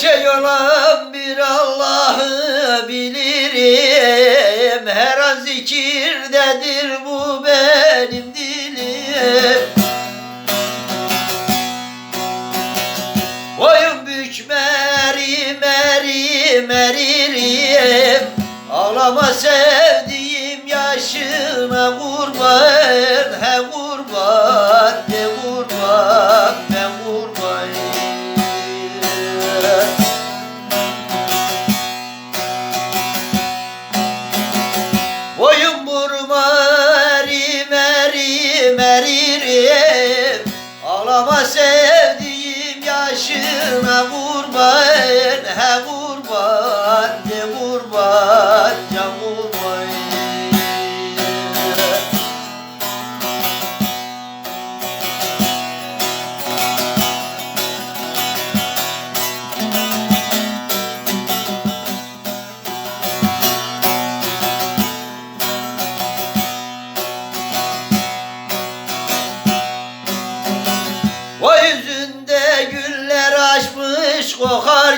Gerçek olan bir Allah'ı bilirim. Her an zikirdedir bu benim dilim. Boyum bükmerim erim eririm Ağlama sevdiğim yaşına kurban he kurban. Ağlama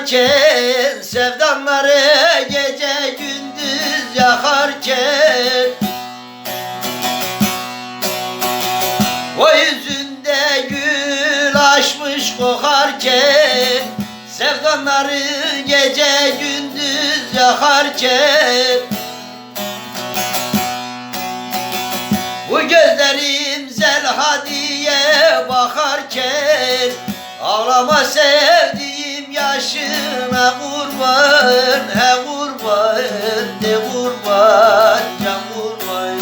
kokarken Sevdanları gece gündüz yakarken O yüzünde gül açmış kokarken Sevdanları gece gündüz yakarken Bu gözlerim zelhadiye bakarken Ağlama yaşına kurban He de kurban can kurban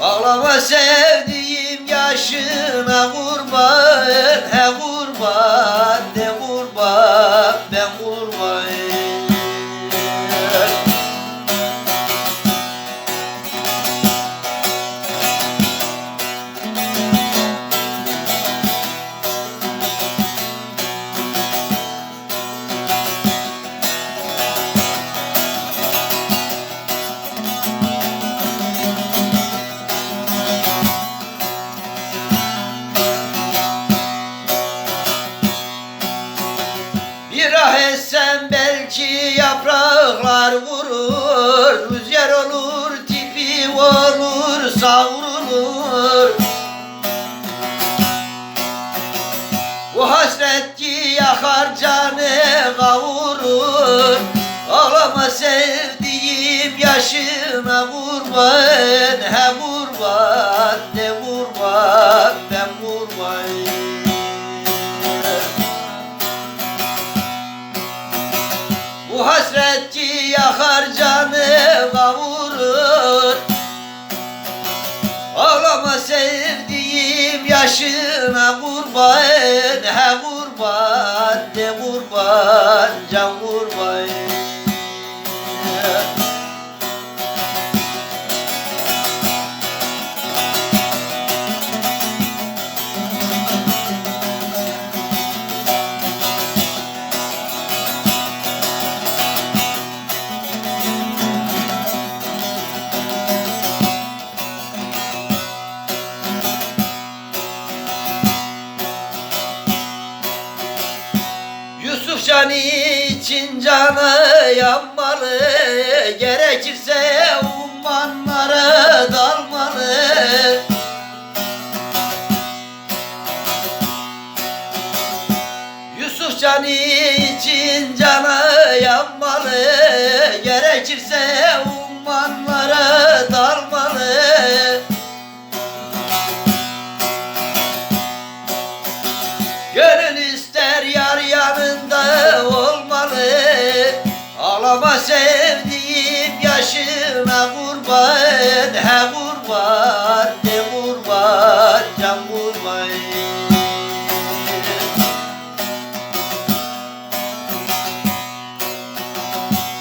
Ağlama sevdiğim yaşına kurban belki yapraklar vurur Rüzgar olur tipi olur savrulur. Bu hasret ki yakar canı kavurur. Ağlama sevdiğim yaşına kurban He kurban ne kurban ben kurban Sevdiğim yaşına kurban He kurban ne kurban can kurban can için canı yanmalı Gerekirse ummanlara dalmalı. Yusuf can için canı yanmalı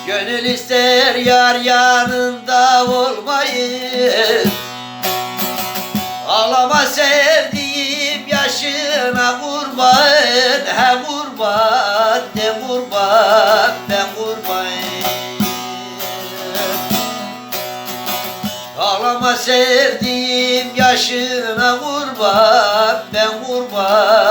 Gönül ister yar yanında olmayı. Ağlama sevdiğim yaşına kurban. He kurban ne kurban ben kurban. Ağlama sevdiğim yaşına kurban. Ben kurban